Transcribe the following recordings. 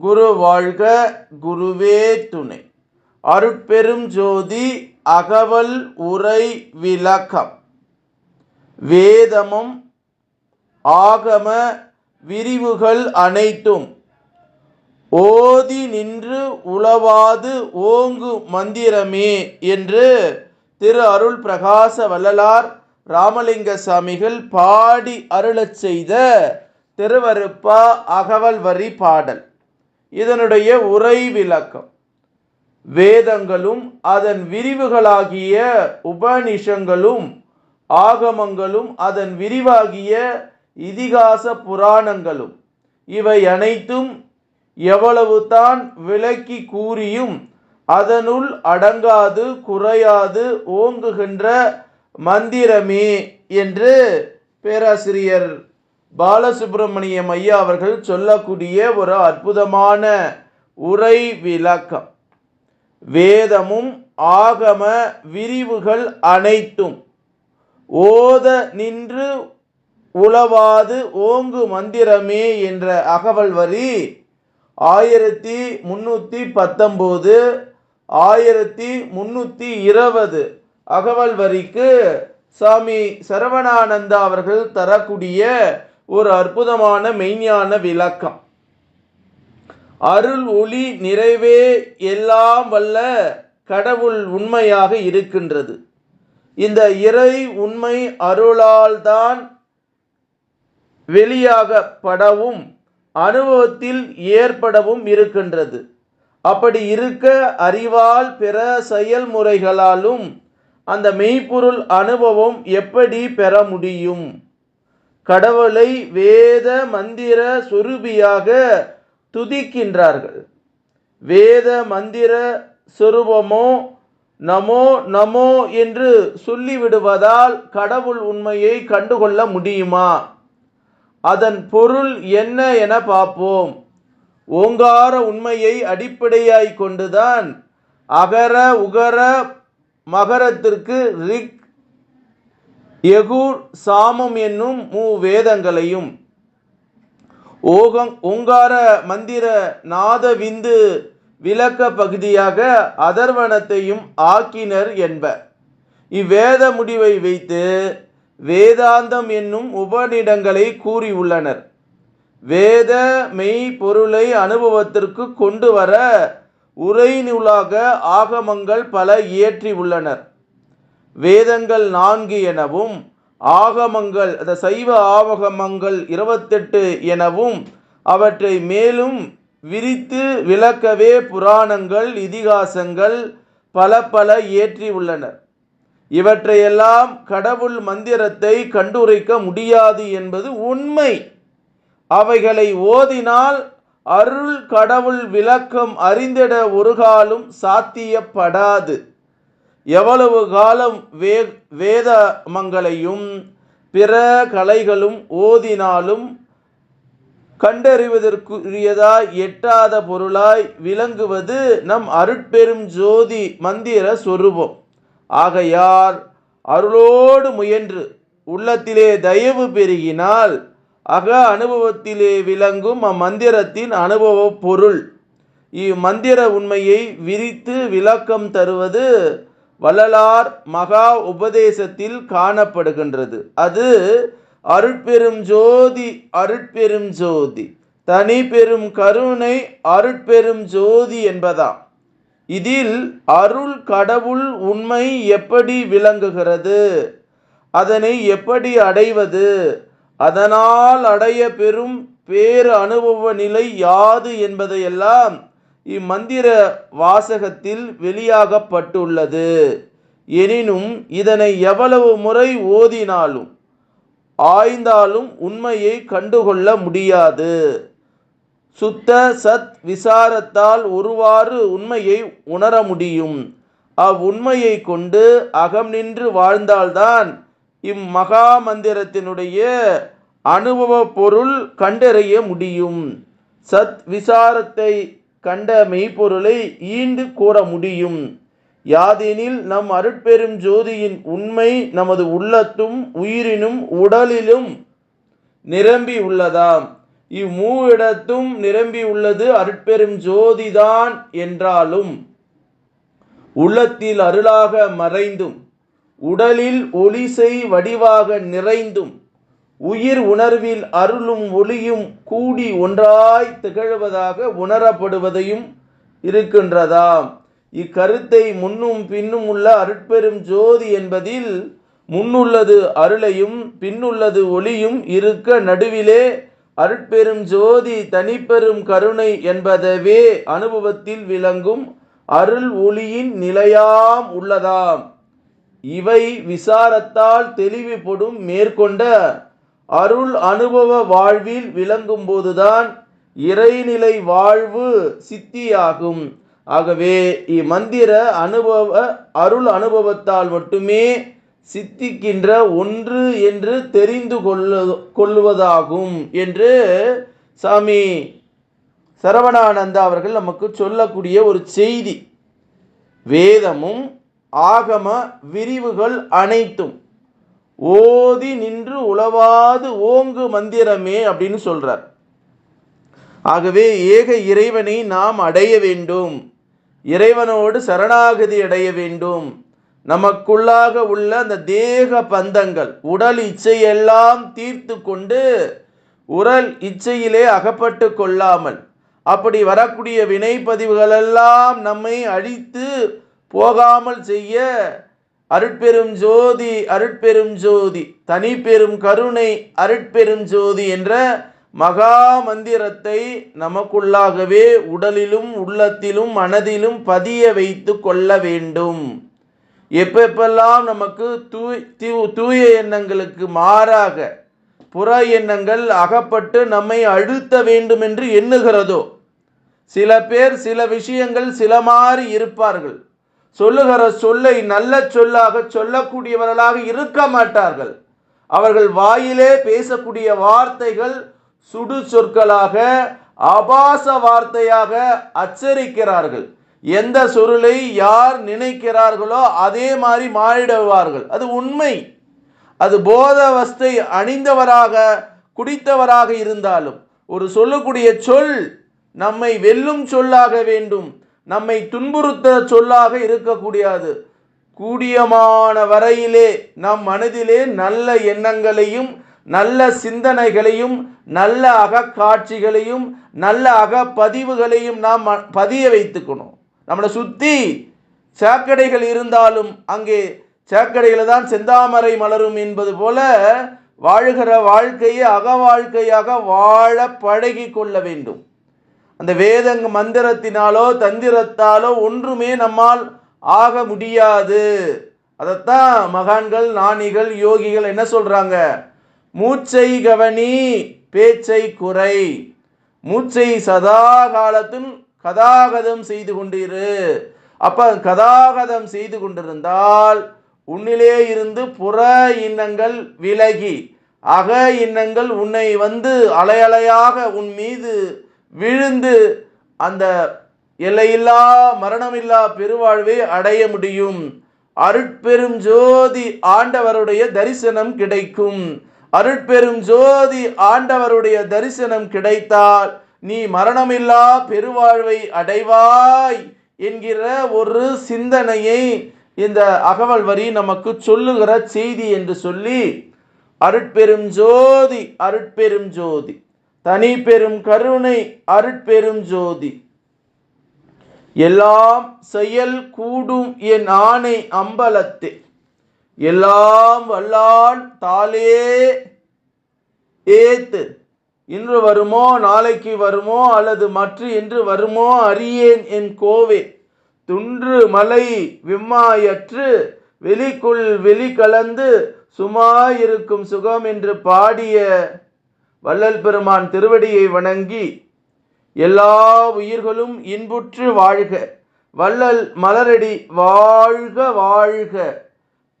குரு வாழ்க குருவே துணை. அருட்பெரும் ஜோதி அகவல் உரை விளக்கம். வேதமும் ஆகம விரிவுகள் அனைத்தும். ஓதி நின்று உளவாது ஓங்கு மந்திரமே என்று திரு அருள் பிரகாச வள்ளலார் ராமலிங்க சாமிகள் பாடி அருளச் செய்த திருவருப்பா அகவல் வரி பாடல். இதனுடைய உரை விளக்கம். வேதங்களும் அதன் விரிவுகளாகிய உபநிஷங்களும் ஆகமங்களும் அதன் விரிவாகிய இதிகாச புராணங்களும் இவை அனைத்தும் எவ்வளவு தான் விளக்கி கூறியும் அதனுள் அடங்காது குறையாது ஓங்குகின்ற மந்திரமே என்று பேராசிரியர் பாலசுப்பிரமணியம் ஐயா அவர்கள் சொல்லக்கூடிய ஒரு அற்புதமான உரை விளக்கம். வேதமும் ஆகம விரிவுகள் அனைத்தும். ஓத நின்று உளவாது ஓங்கு மந்திரமே என்ற அகவல் வரி ஆயிரத்தி முன்னூற்றி பத்தொம்போது ஆயிரத்தி முன்னூற்றி இருபது அகவல் வரிக்கு சாமி சரவணானந்தா அவர்கள் தரக்கூடிய ஒரு அற்புதமான மெய்ஞான விளக்கம். அருள் ஒளி நிறைவே எல்லாம் வல்ல கடவுள் உண்மையாக இருக்கின்றது. இந்த இறை உண்மை அருளால்தான் வெளியாகப்படவும் அனுபவத்தில் ஏற்படவும் இருக்கின்றது. அப்படி இருக்க அறிவால் பிற செயல்முறைகளாலும் அந்த மெய்ப்பொருள் அனுபவம் எப்படி பெற முடியும்? கடவுளை வேத மந்திர சொருபியாக துதிக்கின்றார்கள். வேத மந்திர சொருபமோ நமோ நமோ என்று சொல்லிவிடுவதால் கடவுள் உண்மையை கண்டுகொள்ள முடியுமா? அதன் பொருள் என்ன என பார்ப்போம். ஓங்கார உண்மையை அடிப்படையாய் கொண்டுதான் அகர உகர மகரத்திற்கு ரிக் எகூர் சாமம் என்னும் மூ வேதங்களையும் ஓகம் ஓங்கார மந்திர நாத விந்து விளக்க பகுதியாக அதர்வனத்தையும் ஆக்கினர் என்ப இவ்வேத முடிவை வைத்து வேதாந்தம் என்னும் உபநிடங்களை கூறியுள்ளனர். வேத மெய் பொருளை அனுபவத்திற்கு கொண்டு வர உரை நூலாக ஆகமங்கள் பல இயற்றி உள்ளனர் வேதங்கள் நான்கு எனவும் ஆகமங்கள் அந்த சைவ ஆவகமங்கள் இருபத்தெட்டு எனவும் அவற்றை மேலும் விரித்து விளக்கவே புராணங்கள் இதிகாசங்கள் பல பல இயற்றி உள்ளனர். இவற்றையெல்லாம் கடவுள் மந்திரத்தை கண்டுரைக்க முடியாது என்பது உண்மை. அவைகளை ஓதினால் அருள் கடவுள் விளக்கம் அறிந்திட ஒரு காலம் சாத்தியப்படாது. எவ்வளவு காலம் வே வேதமங்களையும் பிற கலைகளும் ஓதினாலும் கண்டறிவதற்குரியதாய் எட்டாத பொருளாய் விளங்குவது நம் அருட்பெரும் ஜோதி மந்திர சொரூபம். ஆகையார் அருளோடு முயன்று உள்ளத்திலே தயவு பெருகினால் அக அனுபவத்திலே விளங்கும் அம்மந்திரத்தின் அனுபவ பொருள். இம்மந்திர உண்மையை விரித்து விளக்கம் தருவது வள்ளலார் மகா உபதேசத்தில் காணப்படுகின்றது. அது அருட்பெரும் ஜோதி அருட்பெரும் ஜோதி. தனி பெரும் கருணை அருட்பெரும் ஜோதி என்பதாம். இதில் அருள் கடவுள் உண்மை எப்படி விளங்குகிறது? அதனை எப்படி அடைவது? அதனால் அடைய பெறும் பேரு அனுபவ நிலை யாது என்பதையெல்லாம் இம்மந்திர வாசகத்தில் வெளியாகப்பட்டுள்ளது. எனினும் இதனை எவ்வளவு முறை ஓதினாலும் ஆய்ந்தாலும் உண்மையை கண்டுகொள்ள முடியாது. சுத்த சத் விசாரத்தால் ஒருவாறு உண்மையை உணர முடியும். அவ்வுண்மையை கொண்டு அகம் நின்று வாழ்ந்தால்தான் இம்மகா மந்திரத்தினுடைய அனுபவ பொருள் கண்டறிய முடியும். சத் விசாரத்தை கண்ட மெய்ப்பொருளை ஈண்டு கூற முடியும். யாதெனில் நம் அருட்பெரும் ஜோதியின் உண்மை நமது உள்ளத்தும் உயிரினும் உடலிலும் நிரம்பி உள்ளதாம். இம்மூவிடத்தும் நிரம்பி உள்ளது அருட்பெரும் ஜோதிதான் என்றாலும் உள்ளத்தில் அருளாக மறைந்தும் உடலில் ஒளிசை வடிவாக நிறைந்தும் உயிர் உணர்வில் அருளும் ஒளியும் கூடி ஒன்றாய் திகழ்வதாக உணரப்படுவதையும் இருக்கின்றதாம். இக்கருத்தை முன்னும் பின்னும் உள்ள அருட்பெரும் ஜோதி என்பதில் முன்னுள்ளது அருளையும் பின்னுள்ளது ஒளியும் இருக்க நடுவிலே அருட்பெரும் ஜோதி தனிப்பெரும் கருணை என்பதவே அனுபவத்தில் விளங்கும் அருள் ஒளியின் நிலையாம் உள்ளதாம். இவை விசாரத்தால் தெளிவுபடும் மேற்கொண்ட அருள் அனுபவ வாழ்வில் விளங்கும் போதுதான் இறைநிலை வாழ்வு சித்தியாகும். ஆகவே இம்மந்திர அனுபவ அருள் அனுபவத்தால் மட்டுமே சித்திக்கின்ற ஒன்று என்று தெரிந்து கொள்ள கொள்வதாகும் என்று சாமி சரவணானந்தா அவர்கள் நமக்கு சொல்லக்கூடிய ஒரு செய்தி. வேதமும் ஆகம விரிவுகள் அனைத்தும் ஓதி நின்று உளவாது ஓங்கு மந்திரமே அப்படின்னு சொல்றார். ஆகவே ஏக இறைவனை நாம் அடைய வேண்டும். இறைவனோடு சரணாகதி அடைய வேண்டும். நமக்குள்ளாக உள்ள அந்த தேக பந்தங்கள் உடல் இச்சையெல்லாம் தீர்த்து கொண்டு உடல் இச்சையிலே அகப்பட்டு கொள்ளாமல் அப்படி வரக்கூடிய வினைப்பதிவுகளெல்லாம் நம்மை அழித்து போகாமல் செய்ய அருட்பெரும் ஜோதி அருட்பெரும் ஜோதி தனி பெரும் கருணை அருட்பெரும் ஜோதி என்ற மகா மந்திரத்தை நமக்குள்ளாகவே உடலிலும் உள்ளத்திலும் மனதிலும் பதிய வைத்து கொள்ள வேண்டும். எப்பெப்பெல்லாம் நமக்கு தூய் தூ- தூய எண்ணங்களுக்கு மாறாக புற எண்ணங்கள் அகப்பட்டு நம்மை அழுத்த வேண்டும் என்று எண்ணுகிறதோ சில பேர் சில விஷயங்கள் சில மாறி இருப்பார்கள். சொல்லுகிற சொல்லை நல்ல சொல்லாக சொல்லக்கூடியவர்களாக இருக்க மாட்டார்கள். அவர்கள் வாயிலே பேசக்கூடிய வார்த்தைகள் சுடு சொற்களாக ஆபாச வார்த்தையாக அச்சரிக்கிறார்கள். எந்த சொருளை யார் நினைக்கிறார்களோ அதே மாதிரி மாறிடுவார்கள். அது உண்மை. அது போதவஸ்தை அணிந்தவராக குடித்தவராக இருந்தாலும் ஒரு சொல்லக்கூடிய சொல் நம்மை வெல்லும் சொல்லாக வேண்டும். நம்மை துன்புறுத்த சொல்லாக இருக்கக்கூடியது. கூடியமான வரையிலே நம் மனதிலே நல்ல எண்ணங்களையும் நல்ல சிந்தனைகளையும் நல்ல அகக்காட்சிகளையும் நல்ல அகப்பதிவுகளையும் நாம் பதிய வைத்துக்கணும். நம்மளை சுற்றி சாக்கடைகள் இருந்தாலும் அங்கே சாக்கடையில் தான் செந்தாமரை மலரும் என்பது போல வாழுகிற வாழ்க்கையை அக வாழ்க்கையாக வாழ பழகி கொள்ள வேண்டும். அந்த வேதங்க மந்திரத்தினாலோ தந்திரத்தாலோ ஒன்றுமே நம்மால் ஆக முடியாது. அதைத்தான் மகான்கள் நாணிகள் யோகிகள் என்ன சொல்றாங்க? மூச்சை கவனி பேச்சை குறை. மூச்சை சதா காலத்தும் கதாகதம் செய்து கொண்டிரு. அப்ப கதாகதம் செய்து கொண்டிருந்தால் உன்னிலே இருந்து புற இன்னங்கள் விலகி அக இன்னங்கள் உன்னை வந்து அலையலையாக உன் மீது விழுந்து அந்த எல்லையில்லா மரணமில்லா பெருவாழ்வை அடைய முடியும். அருட்பெரும் ஜோதி ஆண்டவருடைய தரிசனம் கிடைக்கும். அருட்பெரும் ஜோதி ஆண்டவருடைய தரிசனம் கிடைத்தால் நீ மரணமில்லா பெருவாழ்வை அடைவாய் என்கிற ஒரு சிந்தனையை இந்த அகவல் வரி நமக்கு சொல்லுகிற செய்தி என்று சொல்லி அருட்பெரும் ஜோதி அருட்பெரும் ஜோதி. தனி பெரும் கருணை அருட்பெரும் ஜோதி. எல்லாம் செயல் கூடும் என் ஆணை அம்பலத்தே. எல்லாம் வல்லான் தாளே ஏத்து. இன்று வருமோ நாளைக்கு வருமோ அல்லது மற்ற என்று வருமோ அறியேன் என் கோவே. துன்று மலை விம்மாயற்று வெளிக்குள் வெளி கலந்து சுமாயிருக்கும் சுகம் என்று பாடிய வள்ளல் பெருமான் திருவடியை வணங்கி எல்லா உயிர்களும் இன்புற்று வாழ்க. வள்ளல் மலரடி வாழ்க வாழ்க!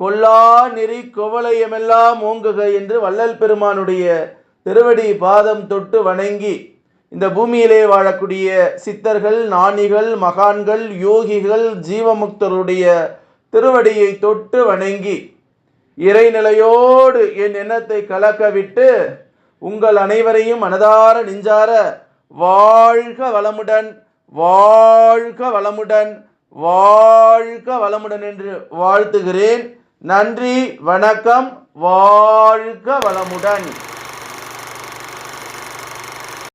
கொல்லா நெறி குவளையமெல்லாம் ஓங்குக என்று வள்ளல் பெருமானுடைய திருவடி பாதம் தொட்டு வணங்கி இந்த பூமியிலே வாழக்கூடிய சித்தர்கள் நாணிகள் மகான்கள் யோகிகள் ஜீவமுக்தருடைய திருவடியை தொட்டு வணங்கி இறைநிலையோடு என் எண்ணத்தை கலக்க விட்டு உங்கள் அனைவரையும் மனதார நெஞ்சார வாழ்க வளமுடன் வாழ்க வளமுடன் வாழ்க வளமுடன் என்று வாழ்த்துகிறேன். நன்றி வணக்கம் வாழ்க வளமுடன்.